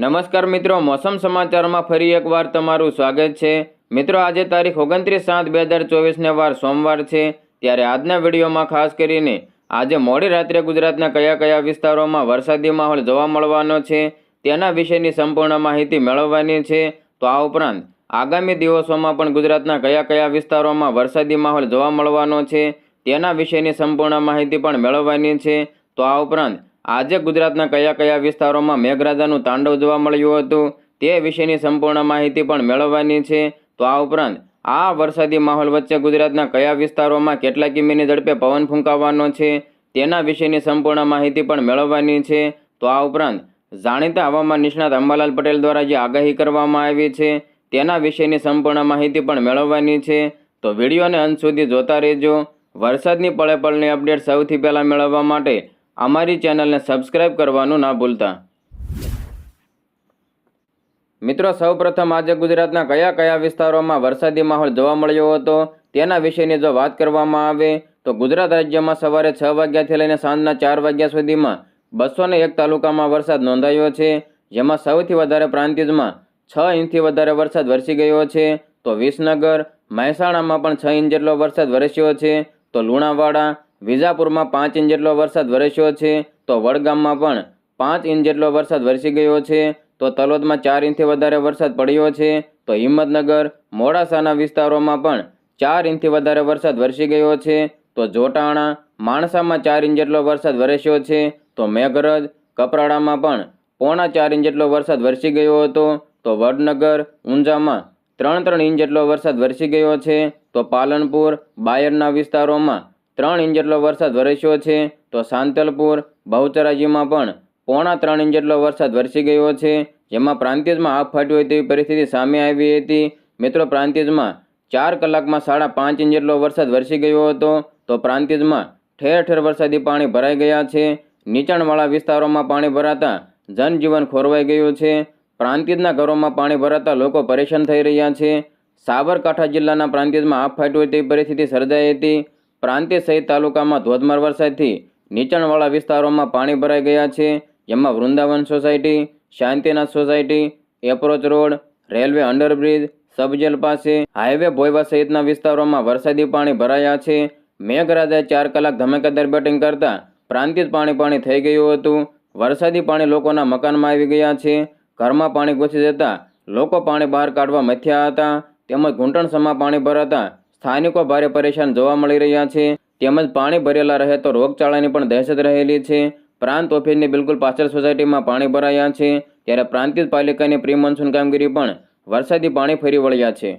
નમસ્કાર મિત્રો, મોસમ સમાચારમાં ફરી એકવાર તમારું સ્વાગત છે. મિત્રો, આજે તારીખ ઓગણત્રીસ સાત બે હજાર ચોવીસને વાર સોમવાર છે. ત્યારે આજના વિડીયોમાં ખાસ કરીને આજે મોડી રાત્રે ગુજરાતના કયા કયા વિસ્તારોમાં વરસાદી માહોલ જોવા મળવાનો છે, તેના વિશેની સંપૂર્ણ માહિતી મેળવવાની છે. તો આ ઉપરાંત આગામી દિવસોમાં પણ ગુજરાતના કયા કયા વિસ્તારોમાં વરસાદી માહોલ જોવા મળવાનો છે, તેના વિશેની સંપૂર્ણ માહિતી પણ મેળવવાની છે. તો આ ઉપરાંત આજે ગુજરાતના કયા કયા વિસ્તારોમાં મેઘરાજાનું તાંડવ જોવા મળ્યું હતું તે વિશેની સંપૂર્ણ માહિતી પણ મેળવવાની છે. તો આ ઉપરાંત, આ વરસાદી માહોલ વચ્ચે ગુજરાતના કયા વિસ્તારોમાં કેટલા કિમીની ઝડપે પવન ફૂંકાવાનો છે તેના વિશેની સંપૂર્ણ માહિતી પણ મેળવવાની છે. તો આ ઉપરાંત, જાણીતા હવામાન નિષ્ણાત અંબાલાલ પટેલ દ્વારા જે આગાહી કરવામાં આવી છે તેના વિશેની સંપૂર્ણ માહિતી પણ મેળવવાની છે. તો વિડીયોને અંત સુધી જોતા રહેજો. વરસાદની પળે પળની અપડેટ સૌથી પહેલાં મેળવવા માટે અમારી ચેનલને સબસ્ક્રાઇબ કરવાનું ના ભૂલતા. મિત્રો, સૌપ્રથમ આજે ગુજરાતના કયા કયા વિસ્તારોમાં વરસાદી માહોલ જોવા મળ્યો હતો તેના વિશેની જો વાત કરવામાં આવે, તો ગુજરાત રાજ્યમાં સવારે છ વાગ્યાથી લઈને સાંજના ચાર વાગ્યા સુધીમાં બસો એક તાલુકામાં વરસાદ નોંધાયો છે, જેમાં સૌથી વધારે પ્રાંતિજમાં છ ઇંચથી વધારે વરસાદ વરસી ગયો છે. તો વિસનગર, મહેસાણામાં પણ છ ઇંચ જેટલો વરસાદ વરસ્યો છે. તો લુણાવાડા વિજાપુરમાં પાંચ ઇંચ જેટલો વરસાદ વરસ્યો છે, તો વડગામમાં પણ પાંચ ઇંચ જેટલો વરસાદ વરસી ગયો છે, તો તલોદમાં ચાર ઇંચથી વધારે વરસાદ પડ્યો છે, તો હિંમતનગર, મોડાસાના વિસ્તારોમાં પણ ચાર ઇંચથી વધારે વરસાદ વરસી ગયો છે, તો જોટાણા, માણસામાં ચાર ઇંચ જેટલો વરસાદ વરસ્યો છે, તો મેઘરજ, કપરાડામાં પણ પોણા ચાર ઇંચ જેટલો વરસાદ વરસી ગયો હતો, તો વડનગર, ઊંઝામાં ત્રણ ત્રણ ઇંચ જેટલો વરસાદ વરસી ગયો છે, તો પાલનપુર બાયરના વિસ્તારોમાં ત્રણ ઇંચ જેટલો વરસાદ વરસ્યો છે તો સાંતલપુર, બહુચરાજીમાં પણ પોણા ત્રણ ઇંચ જેટલો વરસાદ વરસી ગયો છે, જેમાં પ્રાંતિજમાં આગ ફાટ્યું હોય તેવી પરિસ્થિતિ સામે આવી હતી. મિત્રો, પ્રાંતિજમાં ચાર કલાકમાં સાડા પાંચ ઇંચ જેટલો વરસાદ વરસી ગયો હતો તો પ્રાંતિજમાં ઠેર ઠેર વરસાદી પાણી ભરાઈ ગયા છે. નીચાણવાળા વિસ્તારોમાં પાણી ભરાતા જનજીવન ખોરવાઈ ગયું છે. પ્રાંતિજના ઘરોમાં પાણી ભરાતા લોકો પરેશાન થઈ રહ્યા છે. સાબરકાંઠા જિલ્લાના પ્રાંતિજમાં આગ ફાટ્યું હોય તેવી પરિસ્થિતિ સર્જાઈ હતી. પ્રાંતિજ સહિત તાલુકામાં ધોધમાર વરસાદથી નીચાણવાળા વિસ્તારોમાં પાણી ભરાઈ ગયા છે. જેમાં Vrindavan society, Shantinath society, approach road, railway underbridge, sub jail પાસે, હાઈવે ભોયવા સહિતના વિસ્તારોમાં વરસાદી પાણી ભરાયા છે. મેઘરાજાએ ચાર કલાક ધમાકેદાર બેટિંગ કરતા પ્રાંતિજ પાણી પાણી થઈ ગયું હતું. વરસાદી પાણી લોકોના મકાનમાં આવી ગયા છે. ઘરમાં પાણી ઘૂસી જતા લોકો પાણી બહાર કાઢવા મથ્યા હતા. તેમજ ઘૂંટણસમાં પાણી ભરાતા સ્થાનિકો ભારે પરેશાન જોવા મળી રહ્યા છે. તેમજ પાણી ભરેલા રહે તો રોગચાળાની પણ દહેશત રહેલી છે. પ્રાંત ઓફિસની બિલકુલ પાછળ સોસાયટીમાં પાણી ભરાયા છે. ત્યારે પ્રાંતિજ પાલિકાની પ્રી મોન્સૂન કામગીરી પણ વરસાદી પાણી ફરી વળ્યા છે.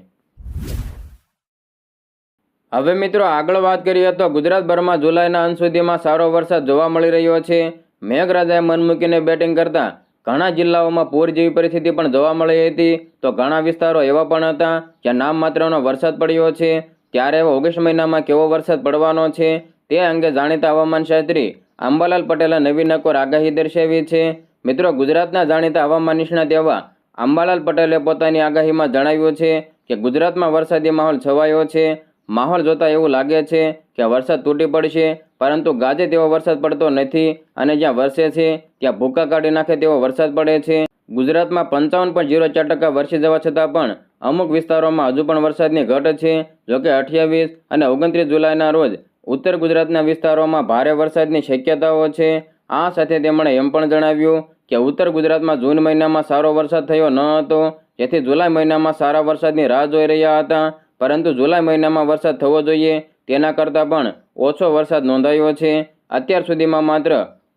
હવે મિત્રો આગળ વાત કરીએ તો ગુજરાતભરમાં જુલાઈના અંત સુધીમાં સારો વરસાદ જોવા મળી રહ્યો છે. મેઘરાજાએ મન મૂકીને બેટિંગ કરતા ઘણા જિલ્લાઓમાં પૂર જેવી પરિસ્થિતિ પણ જોવા મળી હતી. તો ઘણા વિસ્તારો એવા પણ હતા જ્યાં નામ માત્રનો વરસાદ પડ્યો છે. ત્યારે ઓગસ્ટ મહિનામાં કેવો વરસાદ પડવાનો છે તે અંગે જાણીતા હવામાન શાસ્ત્રી અંબાલાલ પટેલે નવી નકોર આગાહી દર્શાવી છે. મિત્રો, ગુજરાતના જાણીતા હવામાન નિષ્ણાત એવા અંબાલાલ પટેલે પોતાની આગાહીમાં જણાવ્યું છે કે ગુજરાતમાં વરસાદી માહોલ છવાયો છે. માહોલ જોતા એવું લાગે છે કે વરસાદ તૂટી પડશે, પરંતુ ગાજે તેવો વરસાદ પડતો નથી અને જ્યાં વરસે છે, ત્યાં ભૂકા કાઢી નાખે તેવો વરસાદ પડે છે. ગુજરાતમાં પંચાવન પોઈન્ટ જીરો ચાર ટકા વરસી જવા છતાં પણ અમુક વિસ્તારોમાં હજુ પણ વરસાદની ઘટ છે જોકે અઠ્યાવીસ અને ઓગણત્રીસ જુલાઈના રોજ ઉત્તર ગુજરાતના વિસ્તારોમાં ભારે વરસાદની શક્યતાઓ છે. આ સાથે તેમણે એમ પણ જણાવ્યું કે ઉત્તર ગુજરાતમાં જૂન મહિનામાં સારો વરસાદ થયો ન હતો, જેથી જુલાઈ મહિનામાં સારા વરસાદની રાહ જોઈ રહ્યા હતા. પરંતુ જુલાઈ મહિનામાં વરસાદ થવો જોઈએ, તેના કરતાં પણ ઓછો વરસાદ નોંધાયો છે. અત્યાર સુધીમાં માત્ર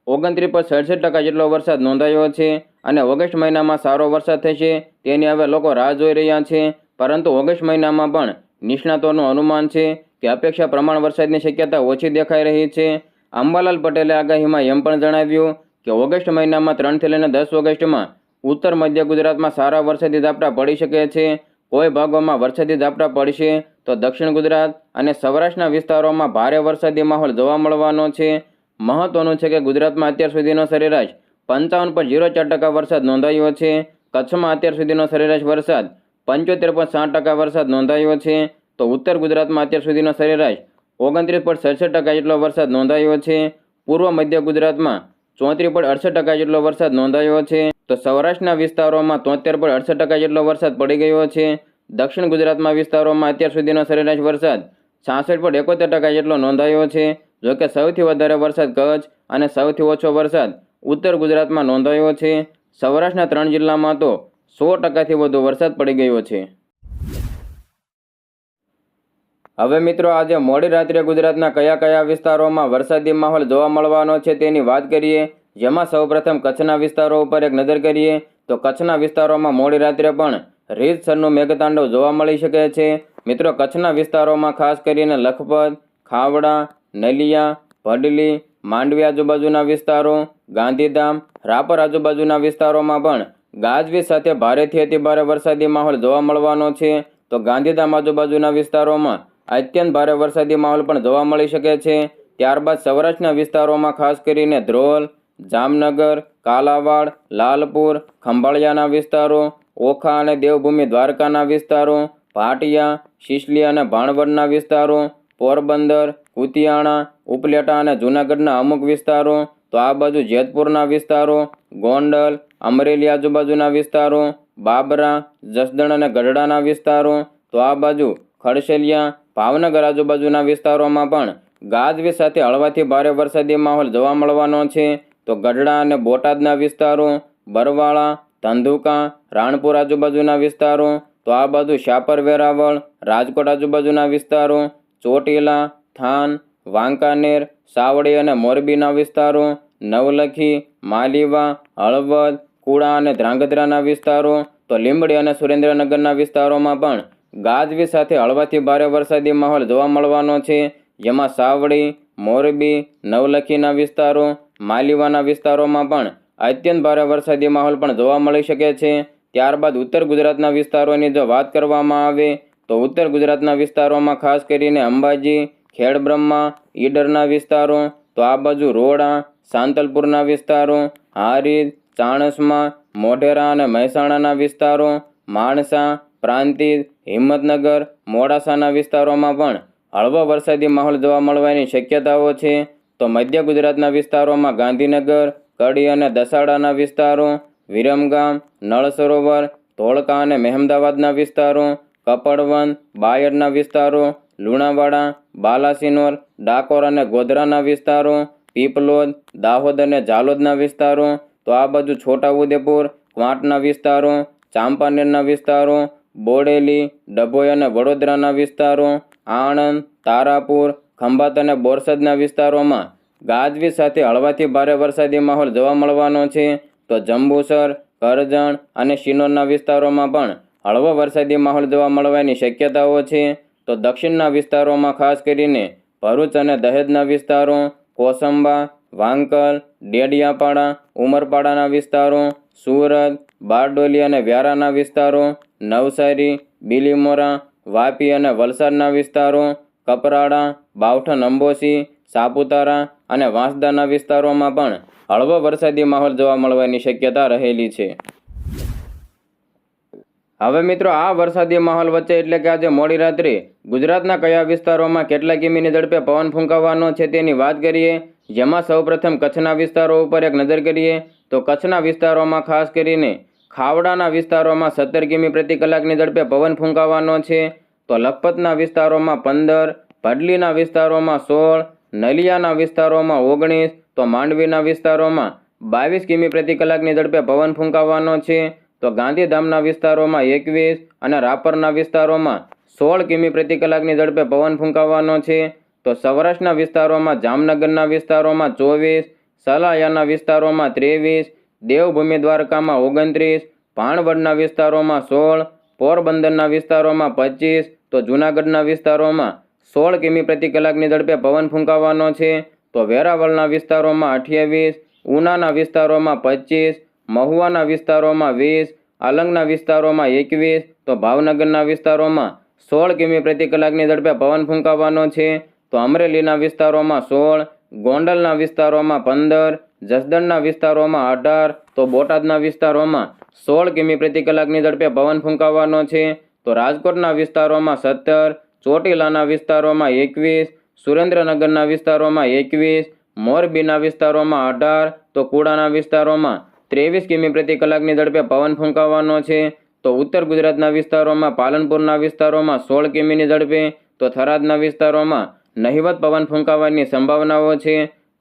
ઓગણત્રીસ પર સડસઠ ટકા જેટલો વરસાદ નોંધાયો છે. અને ઓગસ્ટ મહિનામાં સારો વરસાદ થશે, તેની હવે લોકો રાહ જોઈ રહ્યા છે. પરંતુ ઓગસ્ટ મહિનામાં પણ નિષ્ણાતોનું અનુમાન છે કે અપેક્ષા પ્રમાણ વરસાદની શક્યતા ઓછી દેખાઈ રહી છે. અંબાલાલ પટેલે આગાહીમાં એમ પણ જણાવ્યું કે ઓગસ્ટ મહિનામાં ત્રણથી લઈને દસ ઓગસ્ટમાં ઉત્તર મધ્ય ગુજરાતમાં સારા વરસાદી ઝાપટા પડી શકે છે. કોઈ ભાગોમાં વરસાદી ઝાપટા પડશે તો દક્ષિણ ગુજરાત અને સૌરાષ્ટ્રના વિસ્તારોમાં ભારે વરસાદી માહોલ જોવા મળવાનો છે. મહત્વનું છે કે ગુજરાતમાં અત્યાર સુધીનો સરેરાશ પંચાવન પોઈન્ટ ઝીરો ચાર ટકા વરસાદ નોંધાયો છે. કચ્છમાં અત્યાર સુધીનો સરેરાશ વરસાદ પંચોતેર પોઈન્ટ સાત ટકા વરસાદ નોંધાયો છે. તો ઉત્તર ગુજરાતમાં અત્યાર સુધીનો સરેરાશ ઓગણત્રીસ પોઈન્ટ સડસઠ ટકા જેટલો વરસાદ નોંધાયો છે. પૂર્વ મધ્ય ગુજરાતમાં ચોત્રીસ પોઈન્ટ અડસઠ ટકા જેટલો વરસાદ નોંધાયો છે. તો સૌરાષ્ટ્રના વિસ્તારોમાં તોતેર પોઈન્ટ અડસઠ ટકા જેટલો વરસાદ પડી ગયો છે. દક્ષિણ ગુજરાતમાં વિસ્તારોમાં અત્યાર સુધીનો સરેરાશ વરસાદ છાસઠ પોઈન્ટ એકોતેર ટકા જેટલો નોંધાયો છે. જોકે સૌથી વધારે વરસાદ કચ્છ અને સૌથી ઓછો વરસાદ ઉત્તર ગુજરાતમાં નોંધાયો છે. સૌરાષ્ટ્રના ત્રણ જિલ્લામાં તો સો ટકાથી વધુ વરસાદ પડી ગયો છે. હવે મિત્રો આજે મોડી રાત્રે ગુજરાતના કયા કયા વિસ્તારોમાં વરસાદી માહોલ જોવા મળવાનો છે તેની વાત કરીએ. જેમાં સૌપ્રથમ કચ્છના વિસ્તારો ઉપર એક નજર કરીએ તો કચ્છના વિસ્તારોમાં મોડી રાત્રે પણ રીતસરનું મેઘતાંડવ જોવા મળી શકે છે. મિત્રો કચ્છના વિસ્તારોમાં ખાસ કરીને લખપત, ખાવડા, નલિયા, ભડલી, માંડવી આજુબાજુના વિસ્તારો ગાંધીધામ, રાપર આજુબાજુના વિસ્તારોમાં પણ ગાજવીજ સાથે ભારેથી અતિભારે વરસાદી માહોલ જોવા મળવાનો છે. તો ગાંધીધામ આજુબાજુના વિસ્તારોમાં અત્યંત ભારે વરસાદી માહોલ પણ જોવા મળી શકે છે. ત્યારબાદ સૌરાષ્ટ્રના વિસ્તારોમાં ખાસ કરીને ધ્રોલ, જામનગર, કાલાવાડ, લાલપુર, ખંભાળિયાના વિસ્તારો, ઓખા અને દેવભૂમિ દ્વારકાના વિસ્તારો, ભાટિયા, શિશલી અને ભાણવડના વિસ્તારો, પોરબંદર, કુતિયાણા, ઉપલેટા અને જૂનાગઢના અમુક વિસ્તારો તો આ બાજુ જેતપુરના વિસ્તારો, ગોંડલ, અમરેલી આજુબાજુના વિસ્તારો, બાબરા, જસદણ અને ગઢડાના વિસ્તારો, તો આ બાજુ ખડશેલિયા, ભાવનગર આજુબાજુના વિસ્તારોમાં પણ ગાજવીજ સાથે હળવાથી ભારે વરસાદી માહોલ જોવા મળવાનો છે. તો ગઢડા અને બોટાદના વિસ્તારો, બરવાળા, ધંધુકા, રાણપુર આજુબાજુના વિસ્તારો, તો આ બાજુ શાપર વેરાવળ, રાજકોટ આજુબાજુના વિસ્તારો, ચોટીલા, થાન, વાંકાનેર, સાવડી અને મોરબીના વિસ્તારો નવલખી, માલીવા, હળવદ કુડા અને ધ્રાંગધ્રાના વિસ્તારો, તો લીંબડી અને સુરેન્દ્રનગરના વિસ્તારોમાં પણ ગાજવી સાથે હળવાથી ભારે વરસાદી માહોલ જોવા મળવાનો છે. જેમાં સાવડી, મોરબી, નવલખીના વિસ્તારો, માલીવાના વિસ્તારોમાં પણ અત્યંત ભારે વરસાદી માહોલ પણ જોવા મળી શકે છે. ત્યારબાદ ઉત્તર ગુજરાતના વિસ્તારોની જો વાત કરવામાં આવે, તો ઉત્તર ગુજરાતના વિસ્તારોમાં ખાસ કરીને અંબાજી, ખેડબ્રહ્મા, ઈડરના વિસ્તારો, તો આ બાજુ રોડા સાંતલપુરના વિસ્તારો, હારીજ, ચાણસમા, મોઢેરા અને મહેસાણાના વિસ્તારો, માણસા, પ્રાંતિજ, હિંમતનગર, મોડાસાના વિસ્તારોમાં પણ હળવો વરસાદી માહોલ જોવા મળવાની શક્યતાઓ છે. તો મધ્ય ગુજરાતના વિસ્તારોમાં ગાંધીનગર, કડી અને દસાડાના વિસ્તારો, વિરમગામ નળ સરોવર ધોળકા અને મહેમદાવાદના વિસ્તારો કપડવન બાયડના વિસ્તારો, લુણાવાડા, બાલાસિનોર, ડાકોર અને ગોધરાના વિસ્તારો પીપલોદ, દાહોદ અને ઝાલોદના વિસ્તારો, તો આ બાજુ છોટાઉદેપુર, ક્વાંટના વિસ્તારો, ચાંપાનેરના વિસ્તારો, બોડેલી, ડભોઈ અને વડોદરાના વિસ્તારો, આણંદ, તારાપુર, ખંભાત અને બોરસદના વિસ્તારોમાં ગાજવીજ સાથે હળવાથી ભારે વરસાદી માહોલ જોવા મળવાનો છે. તો જંબુસર, કરજણ અને શિનોરના વિસ્તારોમાં પણ હળવો વરસાદી માહોલ જોવા મળવાની શક્યતાઓ છે. તો દક્ષિણના વિસ્તારોમાં ખાસ કરીને ભરૂચ અને દહેજના વિસ્તારો કોસંબા, વાંકલ, ડેડિયાપાડા, ઉમરપાડાના વિસ્તારો, સુરત, બારડોલી અને વ્યારાના વિસ્તારો, નવસારી, બિલીમોરા, વાપી અને વલસાડના વિસ્તારો, કપરાડા બાવઠન અંબોસી સાપુતારા અને વાંસદાના વિસ્તારોમાં પણ હળવો વરસાદી માહોલ જોવા મળવાની શક્યતા રહેલી છે. હવે મિત્રો, આ વરસાદી માહોલ વચ્ચે એટલે કે આજે મોડી રાત્રે ગુજરાતના કયા વિસ્તારોમાં કેટલા કિમીની ઝડપે પવન ફૂંકાવાનો છે તેની વાત કરીએ, જેમાં સૌપ્રથમ કચ્છના વિસ્તારો ઉપર એક નજર કરીએ, તો કચ્છના વિસ્તારોમાં ખાસ કરીને ખાવડાના વિસ્તારોમાં સત્તર કિમી પ્રતિ કલાકની ઝડપે પવન ફૂંકાવાનો છે, તો લખપતના વિસ્તારોમાં પંદર, ભડલીના વિસ્તારોમાં સોળ, નલિયાના વિસ્તારોમાં ઓગણીસ, તો માંડવીના વિસ્તારોમાં બાવીસ કિમી પ્રતિ કલાકની ઝડપે પવન ફૂંકાવાનો છે તો ગાંધીધામના વિસ્તારોમાં એકવીસ અને રાપરના વિસ્તારોમાં સોળ કિમી પ્રતિ કલાકની ઝડપે પવન ફૂંકાવાનો છે. તો સૌરાષ્ટ્રના વિસ્તારોમાં જામનગરના વિસ્તારોમાં ચોવીસ, સલાયાના વિસ્તારોમાં ત્રેવીસ, દેવભૂમિ દ્વારકામાં ઓગણત્રીસ ભાણવડના વિસ્તારોમાં સોળ, પોરબંદરના વિસ્તારોમાં પચીસ, તો જૂનાગઢના વિસ્તારોમાં સોળ કિમી પ્રતિ કલાકની ઝડપે પવન ફૂંકાવાનો છે. તો વેરાવળના વિસ્તારોમાં અઠ્યાવીસ, ઉનાના વિસ્તારોમાં પચીસ મહુવાના વિસ્તારોમાં વીસ, આલંગના વિસ્તારોમાં એકવીસ, તો ભાવનગરના વિસ્તારોમાં સોળ કિમી પ્રતિ કલાકની ઝડપે પવન ફૂંકાવાનો છે. તો અમરેલીના વિસ્તારોમાં સોળ, ગોંડલના વિસ્તારોમાં પંદર, જસદણના વિસ્તારોમાં અઢાર, તો બોટાદના વિસ્તારોમાં સોળ કિમી પ્રતિ કલાકની ઝડપે પવન ફૂંકાવાનો છે. તો રાજકોટના વિસ્તારોમાં સત્તર, ચોટીલાના વિસ્તારોમાં એકવીસ, સુરેન્દ્રનગરના વિસ્તારોમાં એકવીસ, મોરબીના વિસ્તારોમાં અઢાર, તો કુડાના વિસ્તારોમાં ત્રેવીસ કિમી પ્રતિ કલાકની ઝડપે પવન ફૂંકાવાનો છે. તો ઉત્તર ગુજરાતના વિસ્તારોમાં, પાલનપુરના વિસ્તારોમાં સોળ કિમીની ઝડપે, તો થરાદના વિસ્તારોમાં નહિવત પવન ફૂંકાવાની સંભાવનાઓ છે.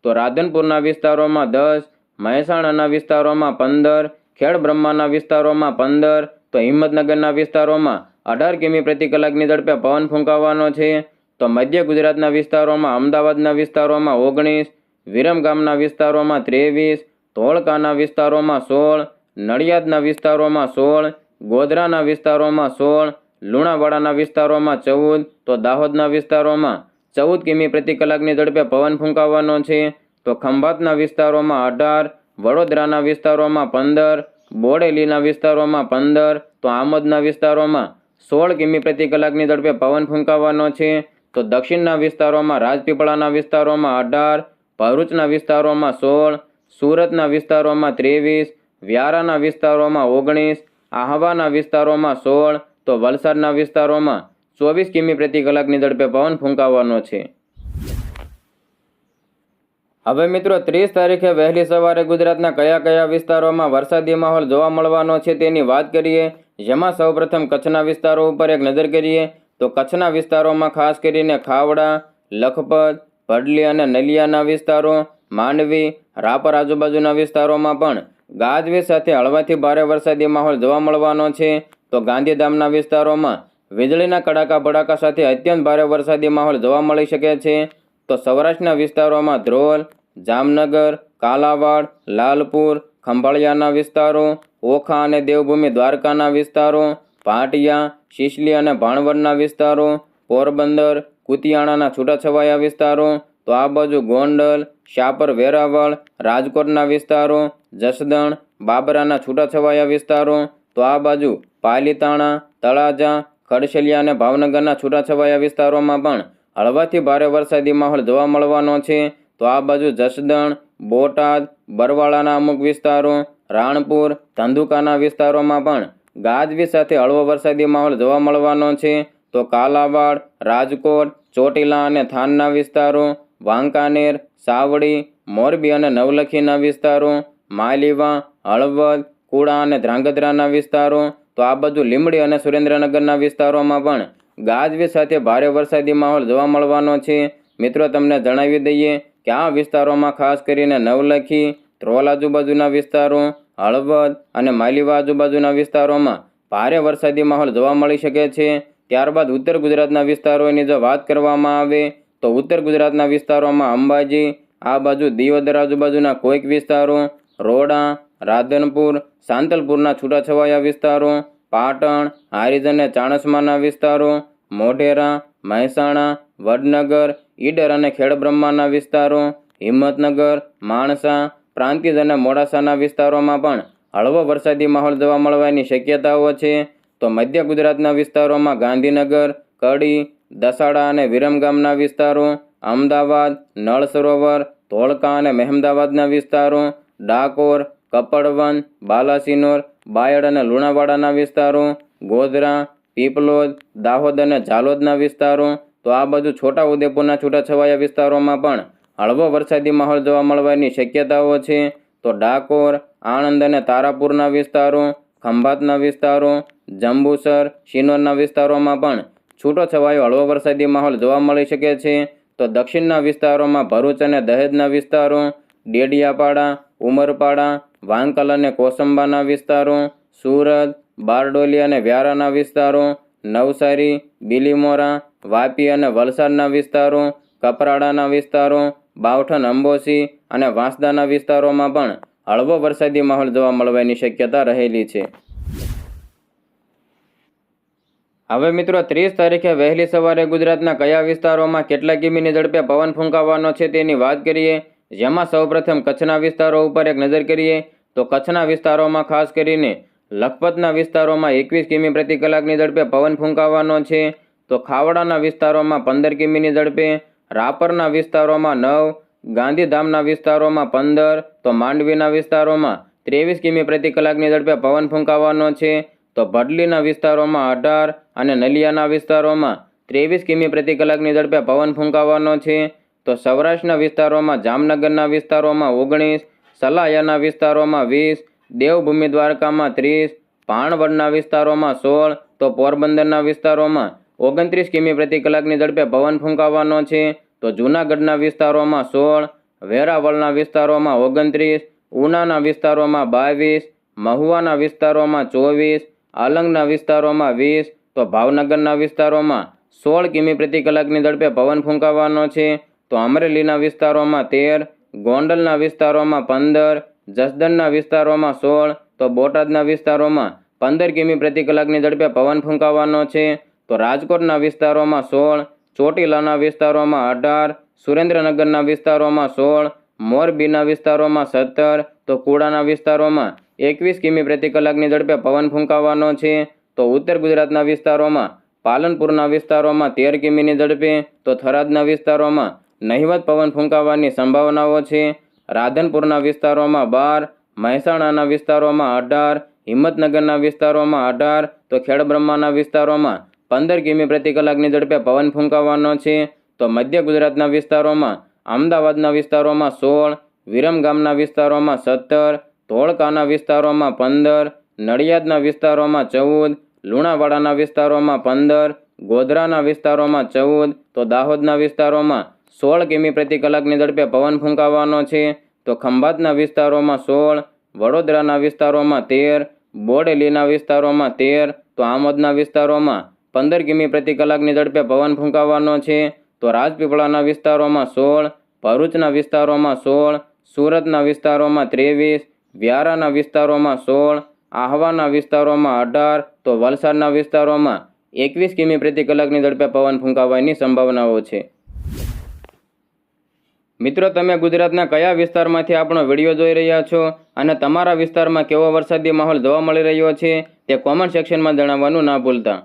તો રાધનપુરના વિસ્તારોમાં દસ, મહેસાણાના વિસ્તારોમાં પંદર ખેડ બ્રહ્માના વિસ્તારોમાં પંદર, તો હિંમતનગરના વિસ્તારોમાં અઢાર કિમી પ્રતિ કલાકની ઝડપે પવન ફૂંકાવાનો છે. તો મધ્ય ગુજરાતના વિસ્તારોમાં, અમદાવાદના વિસ્તારોમાં ઓગણીસ, વિરમગામના વિસ્તારોમાં ત્રેવીસ ધોળકાના વિસ્તારોમાં સોળ, નડિયાદના વિસ્તારોમાં સોળ, ગોધરાના વિસ્તારોમાં સોળ, લુણાવાડાના વિસ્તારોમાં ચૌદ, તો દાહોદના વિસ્તારોમાં ચૌદ કિમી પ્રતિ કલાકની ઝડપે પવન ફૂંકાવાનો છે. તો ખંભાતના વિસ્તારોમાં અઢાર, વડોદરાના વિસ્તારોમાં પંદર, બોડેલીના વિસ્તારોમાં પંદર, તો આમોદના વિસ્તારોમાં સોળ કિમી પ્રતિ કલાકની ઝડપે પવન ફૂંકાવાનો છે. તો દક્ષિણના વિસ્તારોમાં રાજપીપળાના વિસ્તારોમાં અઢાર, ભરૂચના વિસ્તારોમાં સોળ સુરતના વિસ્તારોમાં ત્રેવીસ, વ્યારાના વિસ્તારોમાં ઓગણીસ, આહવાના વિસ્તારોમાં સોળ, તો વલસાડના વિસ્તારોમાં ચોવીસ કિમી પ્રતિ કલાકની ઝડપે પવન ફૂંકાવાનો છે. હવે મિત્રો ત્રીસ તારીખે વહેલી સવારે ગુજરાતના કયા કયા વિસ્તારોમાં વરસાદી માહોલ જોવા મળવાનો છે તેની વાત કરીએ. જેમાં સૌપ્રથમ કચ્છના વિસ્તારો ઉપર એક નજર કરીએ, તો કચ્છના વિસ્તારોમાં ખાસ કરીને ખાવડા, લખપત, ભડલી અને નલિયાના વિસ્તારો માંડવી, રાપર આજુબાજુના વિસ્તારોમાં પણ ગાજવીજ સાથે હળવાથી ભારે વરસાદી માહોલ જોવા મળવાનો છે. તો ગાંધીધામના વિસ્તારોમાં વીજળીના કડાકા ભડાકા સાથે અત્યંત ભારે વરસાદી માહોલ જોવા મળી શકે છે. તો સૌરાષ્ટ્રના વિસ્તારોમાં ધ્રોલ, જામનગર, કાલાવાડ, લાલપુર, ખંભાળિયાના વિસ્તારો, ઓખા અને દેવભૂમિ દ્વારકાના વિસ્તારો ભાટિયા શિશલી અને ભાણવડના વિસ્તારો, પોરબંદર, કુતિયાણાના છૂટાછવાયા વિસ્તારો, તો આ બાજુ ગોંડલ શાપર વેરાવળ, રાજકોટના વિસ્તારો, જસદણ, બાબરાના છૂટાછવાયા વિસ્તારો, તો આ બાજુ પાલીતાણા, તળાજા, ખડશલિયા અને ભાવનગરના છૂટાછવાયા વિસ્તારોમાં પણ હળવાથી ભારે વરસાદી માહોલ જોવા મળવાનો છે. તો આ બાજુ જસદણ, બોટાદ, બરવાળાના અમુક વિસ્તારો, રાણપુર, ધંધુકાના વિસ્તારોમાં પણ ગાજવી સાથે હળવો વરસાદી માહોલ જોવા મળવાનો છે. તો કાલાવાડ, રાજકોટ, ચોટીલા અને થાનના વિસ્તારો, વાંકાનેર સાવડી મોરબી અને નવલખીના વિસ્તારો, માલીવા, હળવદ, કુડા અને ધ્રાંગધ્રાના વિસ્તારો, તો આ બાજુ લીંબડી અને સુરેન્દ્રનગરના વિસ્તારોમાં પણ ગાજવી સાથે ભારે વરસાદી માહોલ જોવા મળવાનો છે. મિત્રો, તમને જણાવી દઈએ કે આ વિસ્તારોમાં ખાસ કરીને નવલખી ધ્રોલ આજુબાજુના વિસ્તારો, હળવદ અને માલીવા આજુબાજુના વિસ્તારોમાં ભારે વરસાદી માહોલ જોવા મળી શકે છે. ત્યારબાદ ઉત્તર ગુજરાતના વિસ્તારોની જો વાત કરવામાં આવે તો ઉત્તર ગુજરાતના વિસ્તારોમાં અંબાજી, આ બાજુ દિયોદર આજુબાજુના કોઈક વિસ્તારો, રોડા, રાધનપુર, સાંતલપુરના છૂટાછવાયા વિસ્તારો, પાટણ, હારીજ અને ચાણસમાના વિસ્તારો, મોઢેરા, મહેસાણા, વડનગર, ઈડર અને ખેડબ્રહ્માના વિસ્તારો, હિંમતનગર, માણસા, પ્રાંતિજ અને મોડાસાના વિસ્તારોમાં પણ હળવો વરસાદી માહોલ જોવા મળવાની શક્યતાઓ છે. તો મધ્ય ગુજરાતના વિસ્તારોમાં ગાંધીનગર, કડી દસાડા અને વિરમગામના વિસ્તારો, અમદાવાદ, નળ સરોવર, ધોળકા અને મહેમદાવાદના વિસ્તારો, ડાકોર, કપડવન, બાલાસિનોર, બાયડ અને લુણાવાડાના વિસ્તારો, ગોધરા, પીપલોદ, દાહોદ અને ઝાલોદના વિસ્તારો. તો આ બાજુ છોટા ઉદેપુરના છૂટાછવાયા વિસ્તારોમાં પણ હળવો વરસાદી માહોલ જોવા મળવાની શક્યતાઓ છે. તો ડાકોર, આણંદ અને તારાપુરના વિસ્તારો, ખંભાતના વિસ્તારો, જંબુસર, શિનોરના વિસ્તારોમાં પણ છૂટો છવાયો હળવો વરસાદી માહોલ જોવા મળી શકે છે. તો દક્ષિણના વિસ્તારોમાં ભરૂચ અને દહેજના વિસ્તારો, ડેડિયાપાડા, ઉમરપાડા, વાંકલ અને કોસંબાના વિસ્તારો, સુરત, બારડોલી અને વ્યારાના વિસ્તારો, નવસારી, બિલીમોરા, વાપી અને વલસાડના વિસ્તારો, કપરાડાના વિસ્તારો, બાવઠન, અંબોસી અને વાંસદાના વિસ્તારોમાં પણ હળવો વરસાદી માહોલ જોવા મળવાની શક્યતા રહેલી છે. હવે મિત્રો, ત્રીસ તારીખે વહેલી સવારે ગુજરાતના કયા વિસ્તારોમાં કેટલા કિમીની ઝડપે પવન ફૂંકાવાનો છે તેની વાત કરીએ. જેમાં સૌપ્રથમ કચ્છના વિસ્તારો ઉપર એક નજર કરીએ, તો કચ્છના વિસ્તારોમાં ખાસ કરીને લખપતના વિસ્તારોમાં એકવીસ કિમી પ્રતિ કલાકની ઝડપે પવન ફૂંકાવાનો છે. તો ખાવડાના વિસ્તારોમાં પંદર કિમીની ઝડપે, રાપરના વિસ્તારોમાં નવ, ગાંધીધામના વિસ્તારોમાં પંદર, તો માંડવીના વિસ્તારોમાં ત્રેવીસ કિમી પ્રતિ કલાકની ઝડપે પવન ફૂંકાવાનો છે. તો ભડલીના વિસ્તારોમાં અઢાર અને નલિયાના વિસ્તારોમાં ત્રેવીસ કિમી પ્રતિ કલાકની ઝડપે પવન ફૂંકાવાનો છે. તો સૌરાષ્ટ્રના વિસ્તારોમાં જામનગરના વિસ્તારોમાં ઓગણીસ, સલાયાના વિસ્તારોમાં વીસ, દેવભૂમિ દ્વારકામાં ત્રીસ ભાણવડના વિસ્તારોમાં સોળ, તો પોરબંદરના વિસ્તારોમાં ઓગણત્રીસ કિમી પ્રતિ કલાકની ઝડપે પવન ફૂંકાવાનો છે. તો જૂનાગઢના વિસ્તારોમાં સોળ, વેરાવળના વિસ્તારોમાં ઓગણત્રીસ, ઉનાના વિસ્તારોમાં બાવીસ, મહુવાના વિસ્તારોમાં ચોવીસ આલંગના વિસ્તારોમાં વીસ, તો ભાવનગરના વિસ્તારોમાં સોળ કિમી પ્રતિ કલાકની ઝડપે પવન ફૂંકાવાનો છે. તો અમરેલીના વિસ્તારોમાં તેર, ગોંડલના વિસ્તારોમાં પંદર, જસદણના વિસ્તારોમાં સોળ, તો બોટાદના વિસ્તારોમાં પંદર કિમી પ્રતિ કલાકની ઝડપે પવન ફૂંકાવાનો છે. તો રાજકોટના વિસ્તારોમાં સોળ, ચોટીલાના વિસ્તારોમાં અઢાર, સુરેન્દ્રનગરના વિસ્તારોમાં સોળ, મોરબીના વિસ્તારોમાં સત્તર, તો કુડાના વિસ્તારોમાં એકવીસ કિમી પ્રતિ કલાકની ઝડપે પવન ફૂંકાવાનો છે. તો ઉત્તર ગુજરાતના વિસ્તારોમાં, પાલનપુરના વિસ્તારોમાં તેર કિમીની ઝડપે, તો થરાદના વિસ્તારોમાં નહિવત પવન ફૂંકાવાની સંભાવનાઓ છે. રાધનપુરના વિસ્તારોમાં બાર, મહેસાણાના વિસ્તારોમાં અઢાર, હિંમતનગરના વિસ્તારોમાં અઢાર, તો ખેડબ્રહ્માના વિસ્તારોમાં પંદર કિમી પ્રતિ કલાકની ઝડપે પવન ફૂંકાવાનો છે. તો મધ્ય ગુજરાતના વિસ્તારોમાં, અમદાવાદના વિસ્તારોમાં સોળ, વિરમગામના વિસ્તારોમાં સત્તર ધોળકાના વિસ્તારોમાં પંદર, નડિયાદના વિસ્તારોમાં ચૌદ, લુણાવાડાના વિસ્તારોમાં પંદર, ગોધરાના વિસ્તારોમાં ચૌદ, તો દાહોદના વિસ્તારોમાં સોળ કિમી પ્રતિ કલાકની ઝડપે પવન ફૂંકાવાનો છે. તો ખંભાતના વિસ્તારોમાં સોળ, વડોદરાના વિસ્તારોમાં તેર, બોડેલીના વિસ્તારોમાં તેર, તો આમોદના વિસ્તારોમાં પંદર કિમી પ્રતિ કલાકની ઝડપે પવન ફૂંકાવાનો છે. તો રાજપીપળાના વિસ્તારોમાં સોળ, ભરૂચના વિસ્તારોમાં સોળ, સુરતના વિસ્તારોમાં ત્રેવીસ વ્યારાના વિસ્તારોમાં સોળ, આહવાના વિસ્તારોમાં અઢાર, તો વલસાડના વિસ્તારોમાં એકવીસ કિમી પ્રતિ કલાકની ઝડપે પવન ફૂંકાવાની સંભાવનાઓ છે. મિત્રો, તમે ગુજરાતના કયા વિસ્તારમાંથી આપણો વીડિયો જોઈ રહ્યા છો અને તમારા વિસ્તારમાં કેવો વરસાદી માહોલ જોવા મળી રહ્યો છે તે કોમેન્ટ સેક્શનમાં જણાવવાનું ના ભૂલતા.